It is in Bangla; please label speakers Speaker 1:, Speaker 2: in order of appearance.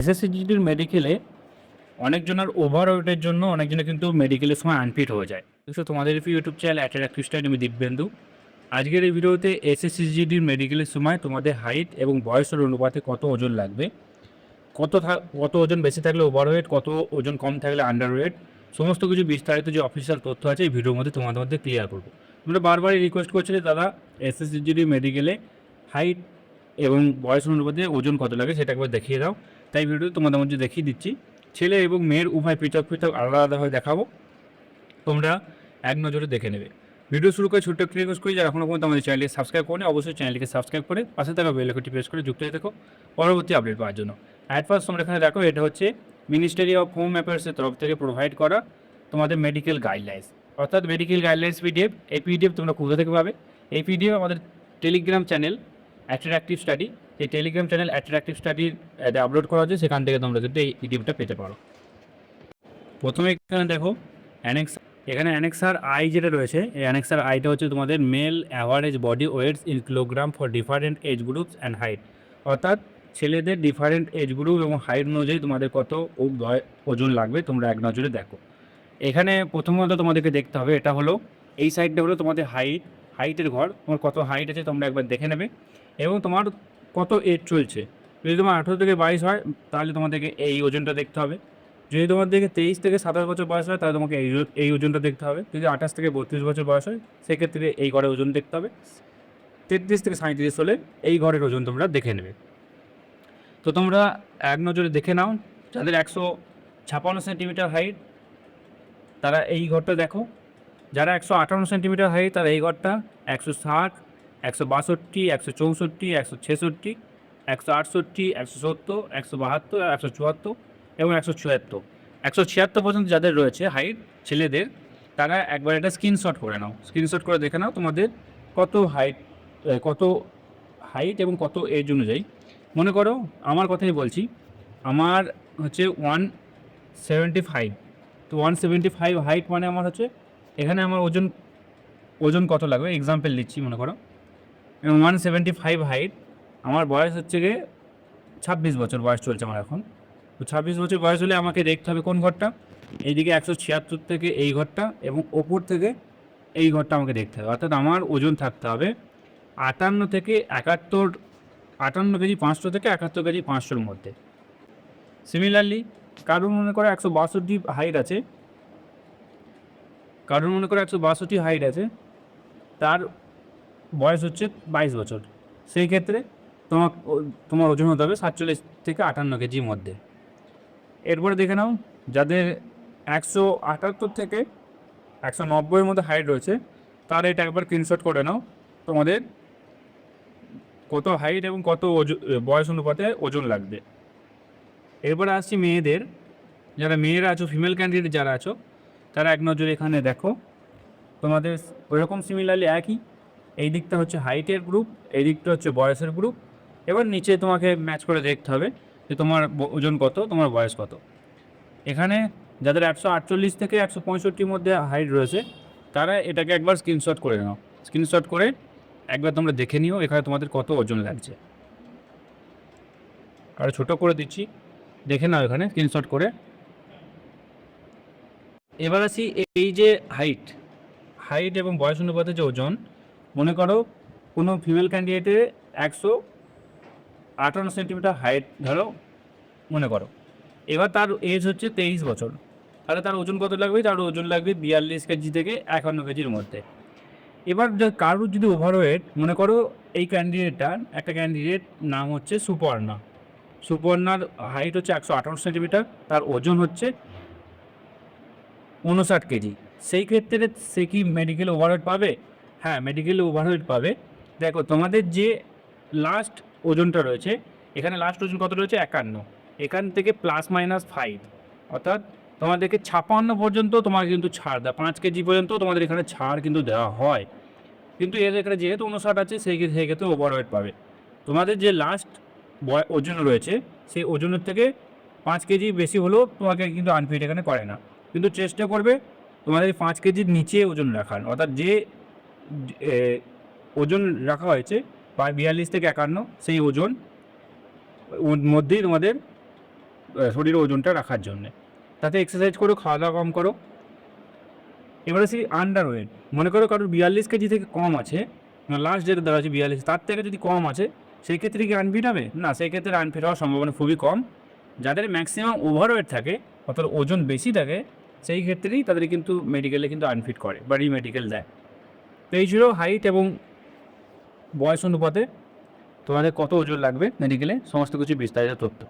Speaker 1: এসএসসিজিটির মেডিকেলে অনেকজনের ওভারওয়েটের জন্য অনেকজনের কিন্তু মেডিকেলের সময় আনফিট হয়ে যায়। তো তোমাদের ইউটিউব চ্যানেল অ্যাটারাক্টিভ স্টাইল আমি দিব্যেন্দু। আজকের এই ভিডিওতে এসএসসিজিডির মেডিকেলের সময় তোমাদের হাইট এবং বয়সের অনুপাতে কত ওজন লাগবে, কত কত ওজন বেশি থাকলে ওভারওয়েট কত ওজন কম থাকলে আন্ডারওয়েট সমস্ত কিছু বিস্তারিত যে অফিসিয়াল তথ্য আছে এই ভিডিওর মধ্যে তোমাদের মধ্যে ক্লিয়ার করব। তোমরা বারবারই রিকোয়েস্ট করছিলে, দাদা এসএসসিজিডি মেডিকেলে হাইট এবং বয়স অনুপাতে ওজন কত লাগে সেটা একবার দেখিয়ে দাও। তাই ভিডিও তোমাদের মধ্যে দেখিয়ে দিচ্ছি। ছেলে এবং মেয়ের উভয় পৃথক পৃথক আলাদা আলাদাভাবে দেখাবো। তোমরা এক নজরে দেখে নেবে। ভিডিও শুরু করে ছোট্ট একটু রিকোয়েস্ট করি, যারা এখনও পর্যন্ত আমাদের চ্যানেলকে সাবস্ক্রাইব করে অবশ্যই চ্যানেলকে সাবস্ক্রাইব করে পাশে থাকা বেল আইকনটি প্রেস করে যুক্ত হয়ে থাকো। পরবর্তী আপডেট পাওয়ার জন্য। অ্যাট ফার্স্ট তোমরা এখানে দেখো, এটা হচ্ছে মিনিস্ট্রি অফ হোম অ্যাফেয়ার্সের তরফ থেকে প্রোভাইড করা তোমাদের মেডিকেল গাইডলাইন্স অর্থাৎ মেডিকেল গাইডলাইন্স পিডিএফ এই পিডিএফ তোমরা কোথা থেকে পাবে? এই পিডিএফ আমাদের টেলিগ্রাম চ্যানেল অ্যাট্রাকটিভ স্টাডি এই টেলিগ্রাম চ্যানেল অ্যাট্রাকটিভ স্টাডির আপলোড করা হচ্ছে, সেখান থেকে তোমরা কিন্তু এই পিডিএফটা পেতে পারো। প্রথমে এখানে দেখো অ্যানেক্স এখানে অ্যানেক্সার আই যেটা রয়েছে, এই অ্যানেক্সার আইটা হচ্ছে তোমাদের male average body weights in kilogram for different age groups and height অর্থাৎ ছেলেদের ডিফারেন্ট এজ গ্রুপ এবং হাইট অনুযায়ী তোমাদের কত ওজন লাগবে, তোমরা এক নজরে দেখো। এখানে প্রথমত তোমাদেরকে দেখতে হবে, এটা হলো, এই সাইডটা হলো তোমাদের হাইট হাইটের ঘর, তোমার কত হাইট আছে তোমরা একবার দেখে নেবে। এবং তোমার কত এজ চলছে। যদি তোমার আঠেরো থেকে বাইশ হয়, তাহলে তোমাদেরকে এই ওজনটা দেখতে হবে। যদি তোমাদেরকে তেইশ থেকে সাতাশ বছর বয়স হয়, তাহলে তোমাকে এই এই ওজনটা দেখতে হবে। যদি আঠাশ থেকে বত্রিশ বছর বয়স হয়, সেক্ষেত্রে এই ঘরের ওজন দেখতে হবে। তেত্রিশ থেকে সাঁত্রিশ হলে এই ঘরের ওজন তোমরা দেখে নেবে। তো তোমরা এক নজরে দেখে নাও, যাদের একশো ছাপান্ন সেন্টিমিটার হাইট, তারা এই ঘরটা দেখো। যারা একশো আটান্ন সেন্টিমিটার হাইট, তারা এই ঘরটা একশো ষাট, একশো বাষট্টি, একশো চৌষট্টি, একশো ছেষট্টি, একশো আটষট্টি, একশো সত্তর, একশো বাহাত্তর একশো চুয়াত্তর এবং একশো ছিয়াত্তর। একশো ছিয়াত্তর পর্যন্ত যাদের রয়েছে হাইট, ছেলেদের, তারা একবার এটা স্ক্রিনশট করে নাও। স্ক্রিনশট করে দেখে নাও তোমাদের কত হাইট কত হাইট এবং কত এজ অনুযায়ী। মনে করো, আমার কথাই বলছি, আমার হচ্ছে ওয়ান সেভেন্টি ফাইভ। তো ওয়ান সেভেন্টি ফাইভ হাইট মানে আমার হচ্ছে এখানে আমার ওজন ওজন কত লাগবে? এক্সাম্পল দিচ্ছি, মনে করো। ওয়ান সেভেন্টি ফাইভ হাইট আমার বয়স হচ্ছে গিয়ে ছাব্বিশ বছর, বয়স চলছে আমার এখন। তো ছাব্বিশ বছর বয়স হলে আমাকে দেখতে হবে কোন ঘরটা? এইদিকে একশো ছিয়াত্তর থেকে এই ঘরটা এবং ওপর থেকে এই ঘরটা আমাকে দেখতে হবে। অর্থাৎ আমার ওজন থাকতে হবে আটান্ন থেকে একাত্তর, আটান্ন কেজি পাঁচশো থেকে একাত্তর কেজি পাঁচশোর মধ্যে। সিমিলারলি কারণ মনে করো একশো বাষট্টি হাইট আছে কারণ মনে করো একশো বাষট্টি হাইট আছে, তার বয়স হচ্ছে বাইশ বছর। সেই ক্ষেত্রে তোমার তোমার ওজন হতে হবে সাতচল্লিশ থেকে আটান্ন কেজির মধ্যে। এরপরে দেখে নাও, যাদের একশো আটাত্তর থেকে একশো নব্বইয়ের মধ্যে হাইট রয়েছে, তার এটা একবার স্ক্রিনশট করে নাও। তোমাদের কত হাইট এবং কত বয়স অনুপাতে ওজন লাগবে। এরপরে আসছি মেয়েদের। যারা মেয়েরা আছো ফিমেল ক্যান্ডিডেট যারা আছো তারা এক নজরে এখানে দেখো। তোমাদের ওইরকম সিমিলারলি একই। এই দিকটা হচ্ছে হাইটের গ্রুপ এই দিকটা হচ্ছে বয়সের গ্রুপ এবার নিচে তোমাকে ম্যাচ করে দেখতে হবে যে তোমার ওজন কত, তোমার বয়স কত। এখানে যাদের একশো আটচল্লিশ থেকে একশো পঁয়ষট্টির মধ্যে হাইট রয়েছে, তারা এটাকে একবার স্ক্রিনশট করে নাও। স্ক্রিনশট করে একবার তোমরা দেখে নিও এখানে তোমাদের কত ওজন লাগছে। আর ছোটো করে দিচ্ছি। দেখে নাও এখানে স্ক্রিনশট করে। এবার আসি এই যে হাইট হাইট এবং বয়স অনুপাতে যে ওজন, মনে করো কোনো ফিমেল ক্যান্ডিডেটের একশো আটান্ন সেন্টিমিটার হাইট ধরো, মনে করো। এবার তার এজ হচ্ছে তেইশ বছর। তাহলে তার ওজন কত লাগবে? তার ওজন লাগবে বিয়াল্লিশ কেজি থেকে একান্ন কেজির মধ্যে। এবার কারোর যদি ওভারওয়েট মনে করো এই ক্যান্ডিডেটটার একটা ক্যান্ডিডেট নাম হচ্ছে সুপর্ণা। সুপর্ণার হাইট হচ্ছে একশো আঠারো সেন্টিমিটার তার ওজন হচ্ছে উনষাট কেজি। সেই ক্ষেত্রে সে কি মেডিকেল ওভারওয়েট পাবে? হ্যাঁ মেডিকেল ওভারওয়েট পাবে। দেখো, তোমাদের যে লাস্ট ওজনটা রয়েছে, এখানে লাস্ট ওজন কত রয়েছে? একান্ন। এখান থেকে প্লাস মাইনাস ফাইভ অর্থাৎ তোমাদেরকে ছাপান্ন পর্যন্ত তোমাকে কিন্তু ছাড় দেয়, পাঁচ কেজি পর্যন্ত তোমাদের এখানে ছাড় কিন্তু দেওয়া হয়। কিন্তু এর এখানে যেহেতু উনষাট আছে, সেই সেই ক্ষেত্রে ওভারওয়েট পাবে। তোমাদের যে লাস্ট বয়, ওজন রয়েছে, সেই ওজনের থেকে পাঁচ কেজি বেশি হলেও তোমাকে কিন্তু আনফিট এখানে করে না। কিন্তু চেষ্টা করবে তোমাদের পাঁচ কেজির নিচে ওজন রাখার। অর্থাৎ যে ওজন রাখা হয়েছে বিয়াল্লিশ থেকে একান্ন, সেই ওজন মধ্যেই তোমাদের শরীরের ওজনটা রাখার জন্য। তাতে এক্সারসাইজ করো খাওয়া দাওয়া কম করো। এবারে সেই আন্ডার ওয়েট মনে করো কারোর বিয়াল্লিশ কেজি থেকে কম আছে লাস্ট যেটা দেওয়া আছে বিয়াল্লিশ, তার থেকে যদি কম আছে, সেই ক্ষেত্রে কি আনফিট হবে? না, সেই ক্ষেত্রে আনফিট হওয়ার সম্ভাবনা খুবই কম। যাদের ম্যাক্সিমাম ওভারওয়েট থাকে, অর্থাৎ ওজন বেশি থাকে সেই ক্ষেত্রেই তাদের কিন্তু মেডিকেলে কিন্তু আনফিট করে বা রিমেডিকেল দেয়। তো এই ছিল হাইট এবং বয়স অনুপাতে তোমাদের কত ওজন লাগবে মেডিকেলে সমস্ত কিছু বিস্তারিত তথ্য।